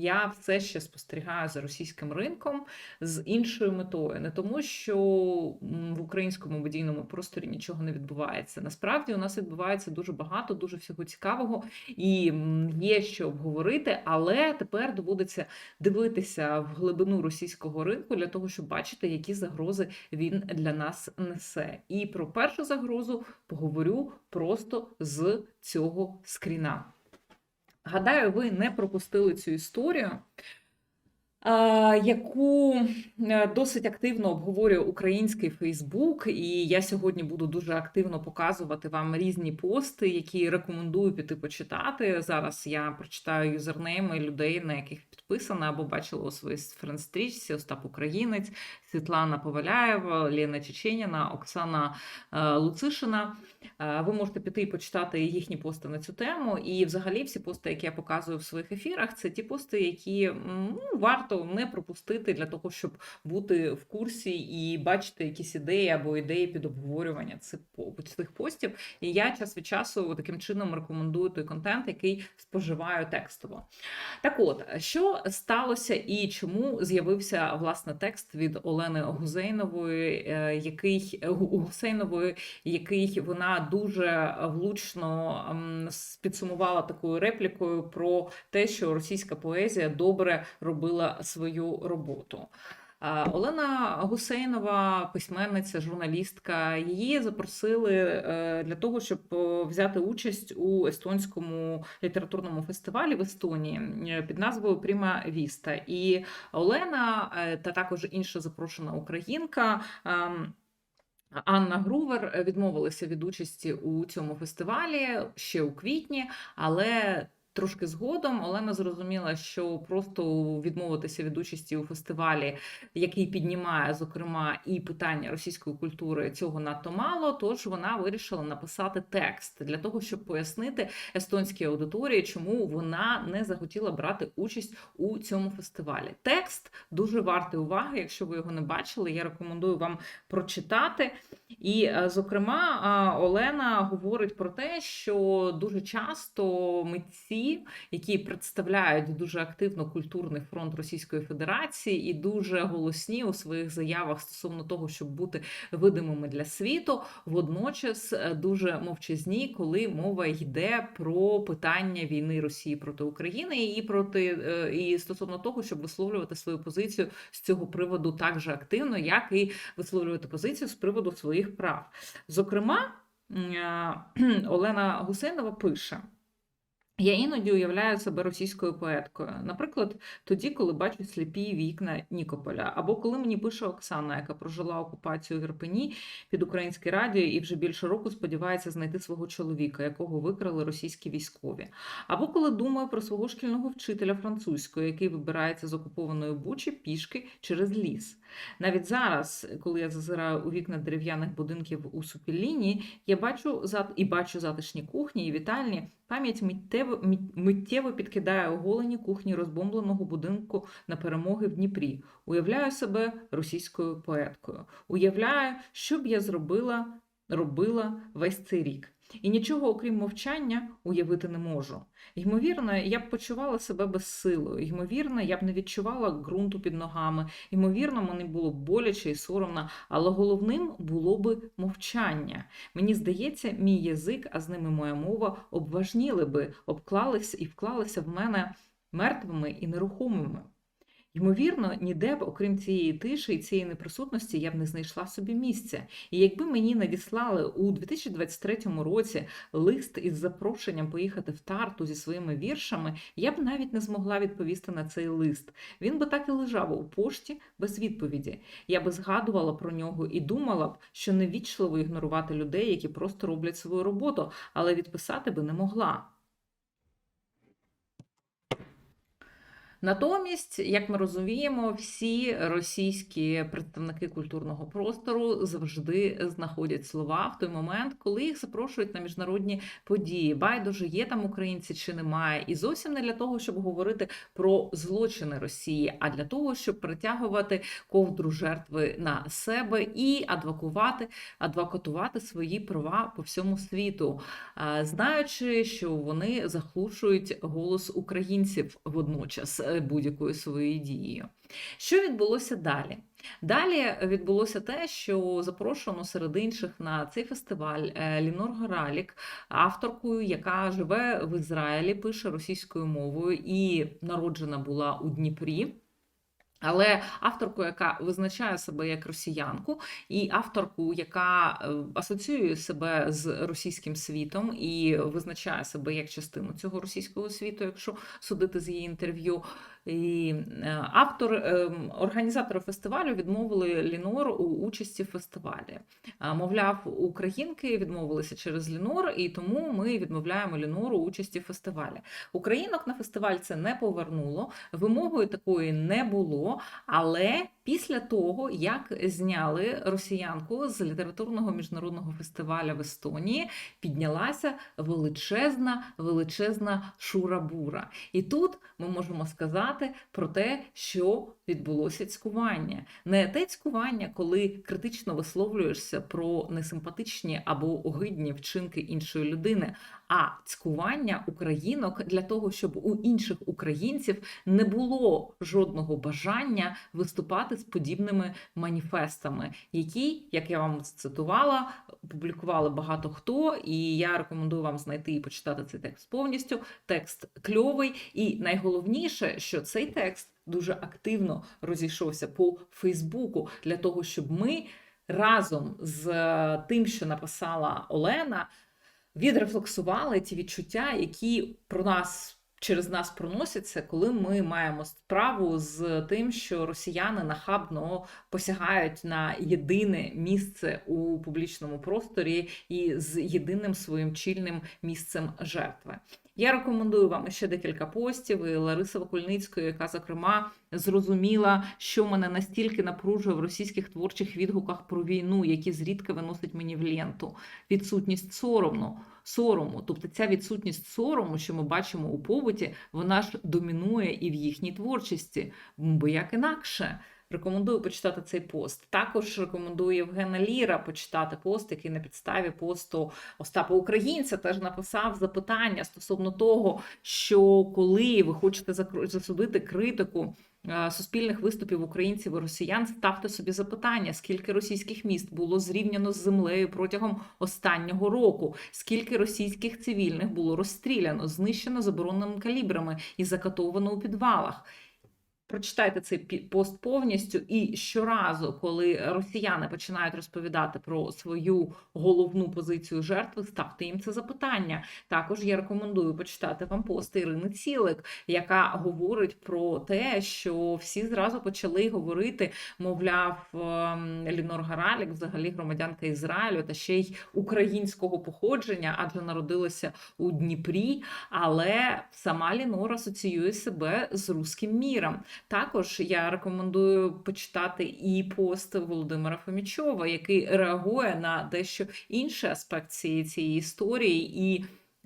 я все ще спостерігаю за російським ринком з іншою метою, не тому, що в українському медійному просторі нічого не відбувається. Насправді у нас відбувається дуже багато, дуже всього цікавого і є що обговорити, але тепер доводиться дивитися в глибину російського ринку для того, щоб бачити, які загрози він для нас несе. І про першу загрозу поговорю просто з цього скріна. Гадаю, ви не пропустили цю історію, яку е, досить активно обговорює український Фейсбук, і я сьогодні буду дуже активно показувати вам різні пости, які рекомендую піти почитати. Зараз я прочитаю юзернейми людей, на яких підписана або бачила у своїй френдстрічці Остап Українець, Світлана Поваляєва, Лена Чеченіна, Оксана е, Луцишина. Е, Ви можете піти і почитати їхні пости на цю тему. І, взагалі, всі пости, які я показую в своїх ефірах, це ті пости, які ну, варто не пропустити для того, щоб бути в курсі і бачити якісь ідеї або ідеї під обговорювання цих по- цих постів. І я час від часу таким чином рекомендую той контент, який споживаю текстово. Так от, що сталося і чому з'явився власне текст від Олени Гузейнової, е, який Гусейнової, який вона дуже влучно ем, підсумувала такою реплікою про те, що російська поезія добре робила свою роботу. Олена Гусейнова, письменниця, журналістка, її запросили е, для того, щоб е, взяти участь у естонському літературному фестивалі в Естонії е, під назвою Пріма Віста. І Олена та також інша запрошена українка. Анна Грувер е, відмовилася від участі у цьому фестивалі ще у квітні, але трошки згодом Олена зрозуміла, що просто відмовитися від участі у фестивалі, який піднімає, зокрема, і питання російської культури, цього надто мало. Тож вона вирішила написати текст для того, щоб пояснити естонській аудиторії, чому вона не захотіла брати участь у цьому фестивалі. Текст дуже вартий уваги. Якщо ви його не бачили, я рекомендую вам прочитати. І, е, зокрема, е, Олена говорить про те, що дуже часто митці, які представляють дуже активно культурний фронт Російської Федерації і дуже голосні у своїх заявах стосовно того, щоб бути видимими для світу, водночас е, дуже мовчазні, коли мова йде про питання війни Росії проти України і проти е, і стосовно того, щоб висловлювати свою позицію з цього приводу так же активно, як і висловлювати позицію з приводу своїх прав. Зокрема, е, Олена Гусейнова пише. Я іноді уявляю себе російською поеткою. Наприклад, тоді, коли бачу сліпі вікна Нікополя, або коли мені пише Оксана, яка прожила окупацію в Ірпені під українське радіо і вже більше року сподівається знайти свого чоловіка, якого викрали російські військові. Або коли думаю про свого шкільного вчителя французької, який вибирається з окупованої бучі пішки через ліс. Навіть зараз, коли я зазираю у вікна дерев'яних будинків у Супілліні, я бачу зат... і бачу затишні кухні і вітальні. Пам'ять миттєво, мит- миттєво підкидає оголені кухні розбомбленого будинку на перемоги в Дніпрі. Уявляю себе російською поеткою. Уявляю, що б я зробила, робила весь цей рік. І нічого, окрім мовчання, уявити не можу. Ймовірно, я б почувала себе безсилою. Ймовірно, я б не відчувала ґрунту під ногами. Ймовірно, мені було б боляче і соромно, але головним було би мовчання. Мені здається, мій язик, а з ними моя мова, обважніли би, обклалися і вклалися в мене мертвими і нерухомими. Ймовірно, ніде б, окрім цієї тиші і цієї неприсутності, я б не знайшла собі місця. І якби мені надіслали у 2023 році лист із запрошенням поїхати в Тарту зі своїми віршами, я б навіть не змогла відповісти на цей лист. Він би так і лежав у пошті без відповіді. Я би згадувала про нього і думала б, що невічливо ігнорувати людей, які просто роблять свою роботу, але відписати би не могла. Натомість, як ми розуміємо, всі російські представники культурного простору завжди знаходять слова в той момент, коли їх запрошують на міжнародні події. Байдуже є там українці чи немає, і зовсім не для того, щоб говорити про злочини Росії, а для того, щоб притягувати ковдру жертви на себе і адвокувати, адвокатувати свої права по всьому світу, знаючи, що вони заглушують голос українців водночас. Е, будь-якою своєю дією. Що відбулося далі? Далі відбулося те, що запрошено серед інших на цей фестиваль е, Лінор Горалік, авторкою, яка живе в Ізраїлі, пише російською мовою і народжена була у Дніпрі. Але авторку, яка визначає себе як росіянку, і авторку, яка е, асоціює себе з російським світом і визначає себе як частину цього російського світу, якщо судити з її інтерв'ю. І е, автор ем, організатори фестивалю відмовили Лінор у участі в фестивалі. Мовляв, українки відмовилися через Лінор, і тому ми відмовляємо Лінору у участі в фестивалі. Українок на фестиваль це не повернуло, вимогою такої не було. Але після того, як зняли росіянку з літературного міжнародного фестивалю в Естонії, піднялася величезна, величезна шура-бура. І тут ми можемо сказати про те, що відбулося цькування. Не те цькування, коли критично висловлюєшся про несимпатичні або огидні вчинки іншої людини, а цькування українок для того, щоб у інших українців не було жодного бажання виступати з подібними маніфестами, які, як я вам цитувала, публікували багато хто, і я рекомендую вам знайти і почитати цей текст повністю. Текст кльовий, і найголовніше, що цей текст дуже активно розійшовся по Фейсбуку для того, щоб ми разом з тим, що написала Олена, відрефлексували ті відчуття, які про нас. Через нас проносяться, коли ми маємо справу з тим, що росіяни нахабно посягають на єдине місце у публічному просторі і з єдиним своїм чільним місцем жертви. Я рекомендую вам ще декілька постів і Лариси Вакульницької, яка, зокрема, зрозуміла, що мене настільки напружує в російських творчих відгуках про війну, які зрідка виносить мені в ленту. Відсутність соромну, сорому. Тобто ця відсутність сорому, що ми бачимо у побуті, вона ж домінує і в їхній творчості, бо як інакше. Рекомендую почитати цей пост. Також рекомендую Євгена Ліра почитати пост, який на підставі посту Остапа Українця теж написав запитання стосовно того, що коли ви хочете засудити критику. Е, суспільних виступів українців і росіян ставте собі запитання, скільки російських міст було зрівняно з землею протягом останнього року, скільки російських цивільних було розстріляно, знищено забороненими калібрами і закатовано у підвалах. Прочитайте цей пост повністю, і щоразу, коли росіяни починають розповідати про свою головну позицію жертви, ставте їм це запитання. Також я рекомендую почитати вам пост Ірини Цілик, яка говорить про те, що всі зразу почали говорити, мовляв, ем, Лінор Гаралік, взагалі громадянка Ізраїлю, та ще й українського походження, адже народилася у Дніпрі. Але сама Лінор асоціює себе з руським міром. Також я рекомендую почитати і пост Володимира Фомічова, який реагує на дещо інший аспект цієї, цієї історії, і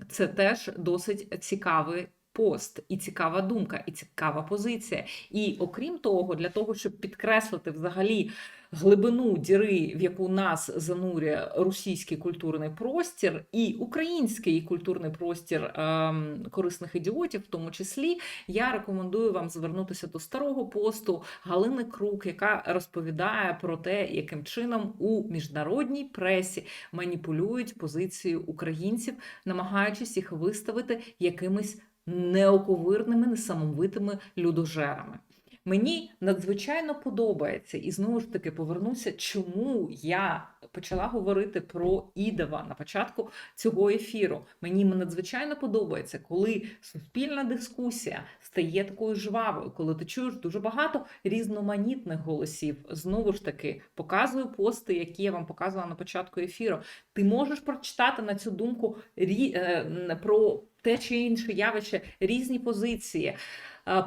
це теж досить цікавий. Пост і цікава думка, і цікава позиція. І окрім того, для того, щоб підкреслити взагалі глибину діри, в яку нас занурює російський культурний простір, і український культурний простір ем, корисних ідіотів, в тому числі, я рекомендую вам звернутися до старого посту Галини Крук, яка розповідає про те, яким чином у міжнародній пресі маніпулюють позицію українців, намагаючись їх виставити якимись неоковирними, несамовитими людожерами. Мені надзвичайно подобається, і знову ж таки повернуся, чому я почала говорити про Ідева на початку цього ефіру. Мені надзвичайно подобається, коли суспільна дискусія стає такою жвавою, коли ти чуєш дуже багато різноманітних голосів. Знову ж таки, показую пости, які я вам показувала на початку ефіру. Ти можеш прочитати на цю думку е, про те чи інше явище різні позиції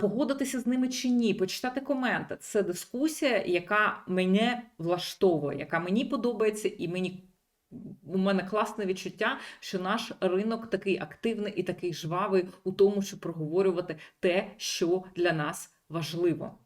погодитися з ними чи ні, почитати коменти. Це дискусія, яка мене влаштовує, яка мені подобається, і мені у мене класне відчуття, що наш ринок такий активний і такий жвавий у тому, щоб проговорювати те, що для нас важливо.